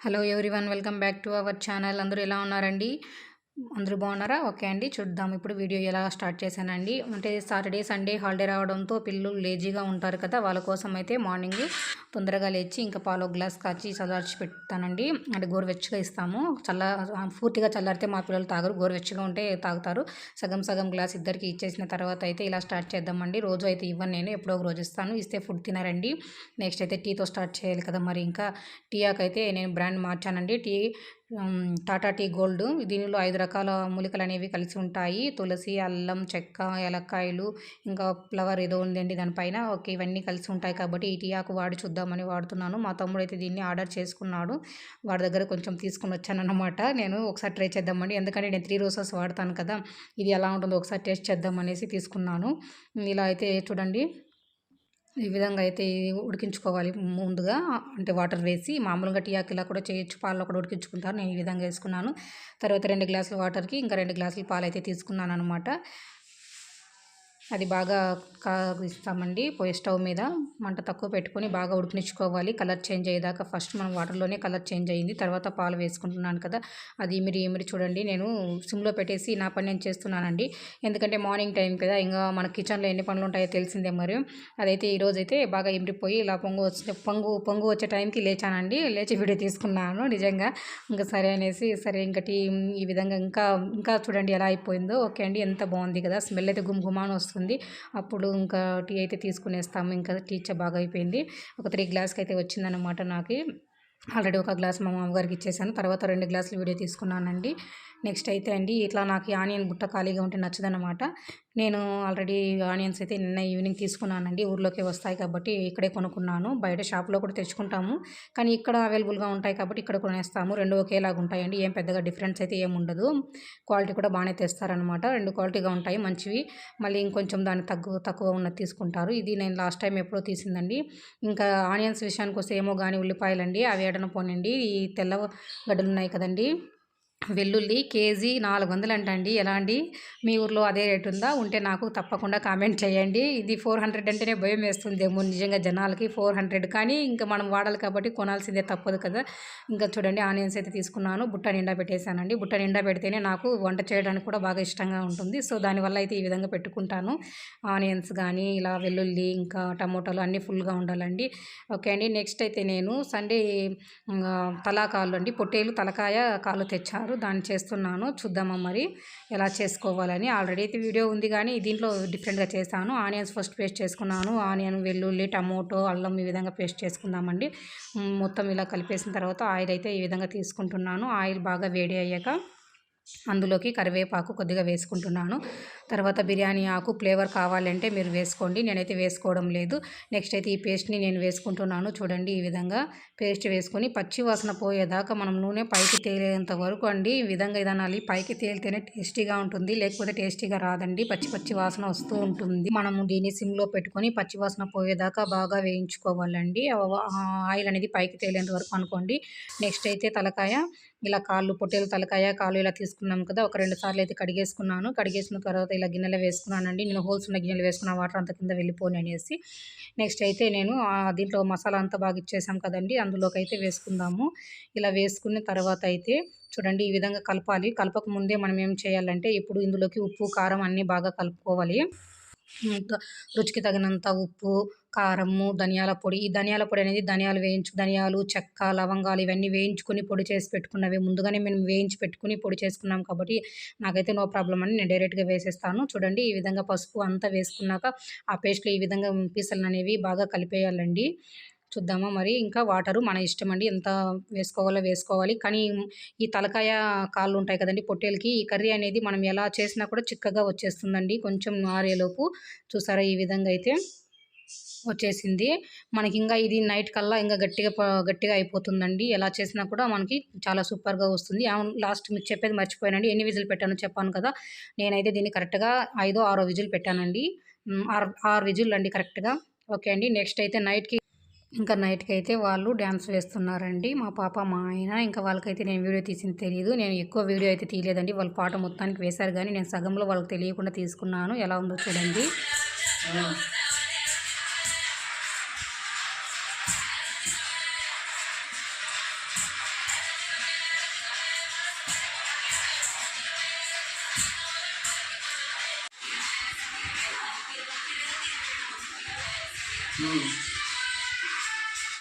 Hello everyone welcome back to our channel. అందరూ ఎలా ఉన్నారండి? అందరూ బాగున్నారా? ఓకే అండి. చూద్దాం. ఇప్పుడు వీడియో ఎలా స్టార్ట్ చేశానండి. అంటే సాటర్డే సండే హాలిడే రావడంతో పిల్లలు లేజీగా ఉంటారు కదా. వాళ్ళ కోసం అయితే మార్నింగ్ తొందరగా లేచి ఇంకా పాలో గ్లాస్ కాచి చల్లార్చి పెడతానండి. అంటే గోరువెచ్చగా ఇస్తాము. చల్ల పూర్తిగా చల్లారితే మా పిల్లలు తాగరు. గోరువెచ్చగా ఉంటే తాగుతారు. సగం సగం గ్లాస్ ఇద్దరికి ఇచ్చేసిన తర్వాత అయితే ఇలా స్టార్ట్ చేద్దామండి. రోజు అయితే ఇవ్వను నేను. ఎప్పుడో ఒక రోజు ఇస్తాను. ఇస్తే ఫుడ్ తినారండి. నెక్స్ట్ అయితే టీతో స్టార్ట్ చేయాలి కదా మరి ఇంకా. టీయాకైతే నేను brand మార్చానండి. Tea Tata tea gold. దీనిలో ఐదు రకాల మూలికలు అనేవి కలిసి ఉంటాయి. తులసి అల్లం చెక్క ఏలక్కాయలు ఇంకా ఫ్లవర్ ఏదో ఉందండి దానిపైన. ఓకే ఇవన్నీ కలిసి ఉంటాయి కాబట్టి ఈ టీ ఆకు వాడి చూద్దామని వాడుతున్నాను. మా తమ్ముడు అయితే దీన్ని ఆర్డర్ చేసుకున్నాడు. వాడి దగ్గర కొంచెం తీసుకుని వచ్చానమాట నేను ఒకసారి ట్రై చేద్దామండి. ఎందుకంటే నేను త్రీ రోజెస్ వాడతాను కదా. ఇది ఎలా ఉంటుందో ఒకసారి టేస్ట్ చేద్దాం అనేసి తీసుకున్నాను. ఇలా అయితే చూడండి. ఈ విధంగా అయితే ఉడికించుకోవాలి ముందుగా. అంటే వాటర్ వేసి మామూలుగా టీ ఆకిలా కూడా చేయొచ్చు పాలలో కూడా ఉడికించుకుంటారు. నేను ఈ విధంగా వేసుకున్నాను. తర్వాత రెండు గ్లాసుల వాటర్కి ఇంకా రెండు గ్లాసుల పాలు అయితే తీసుకున్నాను అనమాట అది బాగా కాగిస్తామండి. పోయి స్టవ్ మీద మంట తక్కువ పెట్టుకొని బాగా ఉడికించుకోవాలి. కలర్ చేంజ్ అయ్యేదాకా ఫస్ట్ మనం వాటర్లోనే కలర్ చేంజ్ అయ్యింది తర్వాత పాలు వేసుకుంటున్నాను కదా అది ఇమిరి ఇమిరి చూడండి. నేను సిమ్లో పెట్టేసి నా పని నేను చేస్తున్నానండి. ఎందుకంటే మార్నింగ్ టైం కదా ఇంకా మన కిచెన్లో ఎన్ని పనులు ఉంటాయో తెలిసిందే మరి. అదైతే ఈరోజు అయితే బాగా ఇమిరిపోయి ఇలా పొంగు వచ్చే పొంగు పొంగు వచ్చే టైంకి లేచానండి. లేచి వీడియో తీసుకున్నాను నిజంగా. ఇంకా సరే అనేసి సరే ఇంకా టీ ఈ విధంగా ఇంకా ఇంకా చూడండి ఎలా అయిపోయిందో. ఓకే అండి ఎంత బాగుంది కదా. స్మెల్ అయితే గుమ్గుమాను వస్తుంది వస్తుంది. అప్పుడు ఇంకా టీ అయితే తీసుకునేస్తాము. ఇంకా టీ బాగా అయిపోయింది. ఒక త్రీ గ్లాస్కి అయితే వచ్చిందనమాట నాకు. ఆల్రెడీ ఒక గ్లాస్ మా మామగారికి ఇచ్చేసాను. తర్వాత రెండు గ్లాసులు వీడియో తీసుకున్నానండి. నెక్స్ట్ అయితే అండి ఇట్లా నాకు ఆనియన్ బుట్ట ఖాళీగా ఉంటే నచ్చదనమాట నేను ఆల్రెడీ ఆనియన్స్ అయితే నిన్న ఈవినింగ్ తీసుకున్నానండి. ఊర్లోకి వస్తాయి కాబట్టి ఇక్కడే కొనుక్కున్నాను. బయట షాప్లో కూడా తెచ్చుకుంటాము. కానీ ఇక్కడ అవైలబుల్గా ఉంటాయి కాబట్టి ఇక్కడ కొనేస్తాము. రెండు ఒకేలాగా ఉంటాయండి. ఏం పెద్దగా డిఫరెన్స్ అయితే ఏం ఉండదు. క్వాలిటీ కూడా బాగానే తెస్తారనమాట రెండు క్వాలిటీగా ఉంటాయి మంచివి. మళ్ళీ ఇంకొంచెం దాన్ని తగ్గు తక్కువ ఉన్నది తీసుకుంటారు. ఇది నేను లాస్ట్ టైం ఎప్పుడో తీసిందండి. ఇంకా ఆనియన్స్ విషయానికి వస్తే ఏమో కానీ ఉల్లిపాయలండి. అవి ఎడన పోనండి. ఈ తెల్ల గడ్డలు ఉన్నాయి కదండి. వెల్లుల్లి కేజీ నాలుగు వందలు అంటండి ఎలా అండి మీ ఊర్లో అదే రేటు ఉందా? ఉంటే నాకు తప్పకుండా కామెంట్ చేయండి. ఇది ఫోర్ హండ్రెడ్ అంటేనే భయం వేస్తుందేమో నిజంగా జనాలకి ఫోర్ హండ్రెడ్. కానీ ఇంకా మనం వాడాలి కాబట్టి కొనాల్సిందే తప్పదు కదా. ఇంకా చూడండి ఆనియన్స్ అయితే తీసుకున్నాను. బుట్ట నిండా పెట్టేశానండి. బుట్ట నిండా పెడితేనే నాకు వంట చేయడానికి కూడా బాగా ఇష్టంగా ఉంటుంది. సో దానివల్ల అయితే ఈ విధంగా పెట్టుకుంటాను. ఆనియన్స్ కానీ ఇలా వెల్లుల్లి ఇంకా టమోటాలు అన్నీ ఫుల్గా ఉండాలండి. ఓకే అండి నెక్స్ట్ అయితే నేను సండే తలా కాళ్ళు అండి. పొట్టేలు తలకాయ కాళ్ళు తెచ్చారు. దాన్ని చేస్తున్నాను. చూద్దామా మరి ఎలా చేసుకోవాలని. ఆల్రెడీ అయితే వీడియో ఉంది కానీ దీంట్లో డిఫరెంట్గా చేస్తాను ఆనియన్స్ ఫస్ట్ పేస్ట్ చేసుకున్నాను. ఆనియన్ వెల్లుల్లి టమోటో అల్లం ఈ విధంగా పేస్ట్ చేసుకుందామండి. మొత్తం ఇలా కలిపేసిన తర్వాత ఆయిల్ అయితే ఈ విధంగా తీసుకుంటున్నాను. ఆయిల్ బాగా వేడి అయ్యాక అందులోకి కరివేపాకు కొద్దిగా వేసుకుంటున్నాను. తర్వాత బిర్యానీ ఆకు ఫ్లేవర్ కావాలంటే మీరు వేసుకోండి. నేనైతే వేసుకోవడం లేదు. నెక్స్ట్ అయితే ఈ పేస్ట్ని నేను వేసుకుంటున్నాను. చూడండి ఈ విధంగా పేస్ట్ వేసుకొని పచ్చి వాసన పోయేదాకా మనం నూనె పైకి తేలేంత వరకు అండి ఈ విధంగా ఇదనాలి. పైకి తేలితేనే టేస్టీగా ఉంటుంది. లేకపోతే టేస్టీగా రాదండి. పచ్చి పచ్చి వాసన వస్తూ ఉంటుంది. మనము దీన్ని సిమ్లో పెట్టుకొని పచ్చి వాసన పోయేదాకా బాగా వేయించుకోవాలండి. ఆయిల్ అనేది పైకి తేలేంత వరకు అనుకోండి. నెక్స్ట్ అయితే తలకాయ. ఇలా కాళ్ళు పొట్టేలు తలకాయ కాళ్ళు ఇలా తీసుకున్నాం కదా. ఒక రెండు సార్లు అయితే కడిగేసుకున్నాను. కడిగేసిన తర్వాత ఇలా గిన్నెలో వేసుకున్నానండి. నేను హోల్స్ ఉన్న గిన్నెలు వేసుకున్న వాటర్ అంత కింద వెళ్ళిపోని అనేసి. నెక్స్ట్ అయితే నేను దీంట్లో మసాలా అంతా బాగా ఇచ్చేసాం కదండి. అందులోకి అయితే వేసుకుందాము. ఇలా వేసుకున్న తర్వాత అయితే చూడండి ఈ విధంగా కలపాలి. కలపక ముందే మనం ఏం చేయాలంటే ఇప్పుడు ఇందులోకి ఉప్పు కారం అన్నీ బాగా కలుపుకోవాలి. రుచికి తగినంత ఉప్పు కారము ధనియాల పొడి. ఈ ధనియాల పొడి అనేది ధనియాలు వేయించు ధనియాలు చెక్క లవంగాలు ఇవన్నీ వేయించుకొని పొడి చేసి పెట్టుకున్నవి. ముందుగానే మేము వేయించి పెట్టుకుని పొడి చేసుకున్నాం కాబట్టి నాకైతే నో ప్రాబ్లం అని నేను డైరెక్ట్గా వేసేస్తాను. చూడండి ఈ విధంగా పసుపు అంతా వేసుకున్నాక ఆ పేస్ట్లో ఈ విధంగా పీసలు అనేవి బాగా కలిపేయాలండి. చూద్దామా మరి? ఇంకా వాటరు మన ఇష్టం అండి. ఎంత వేసుకోవాలో వేసుకోవాలి. కానీ ఈ తలకాయ కాళ్ళు ఉంటాయి కదండి పొట్టేలకి ఈ కర్రీ అనేది మనం ఎలా చేసినా కూడా చిక్కగా వచ్చేస్తుందండి. కొంచెం ఆరేలోపు చూసారా ఈ విధంగా అయితే వచ్చేసింది. మనకి ఇంకా ఇది నైట్ కల్లా ఇంకా గట్టిగా గట్టిగా అయిపోతుందండి. ఎలా చేసినా కూడా మనకి చాలా సూపర్గా వస్తుంది. లాస్ట్ మీకు చెప్పేది మర్చిపోయానండి. ఎన్ని విజులు పెట్టానో చెప్పాను కదా. నేనైతే దీన్ని కరెక్ట్గా ఐదో ఆరో విజులు పెట్టానండి. ఆరు ఆరు విజులు అండి కరెక్ట్గా. ఓకే అండి. నెక్స్ట్ అయితే నైట్కి ఇంకా నైట్కి అయితే వాళ్ళు డ్యాన్స్ వేస్తున్నారండి. మా పాప మా ఆయన ఇంకా వాళ్ళకైతే నేను వీడియో తీసింది తెలియదు నేను ఎక్కువ వీడియో అయితే తీయలేదండి. వాళ్ళు పాట మొత్తానికి వేశారు కానీ నేను సగంలో వాళ్ళకి తెలియకుండా తీసుకున్నాను. ఎలా ఉందో చూడండి. Mm-hmm.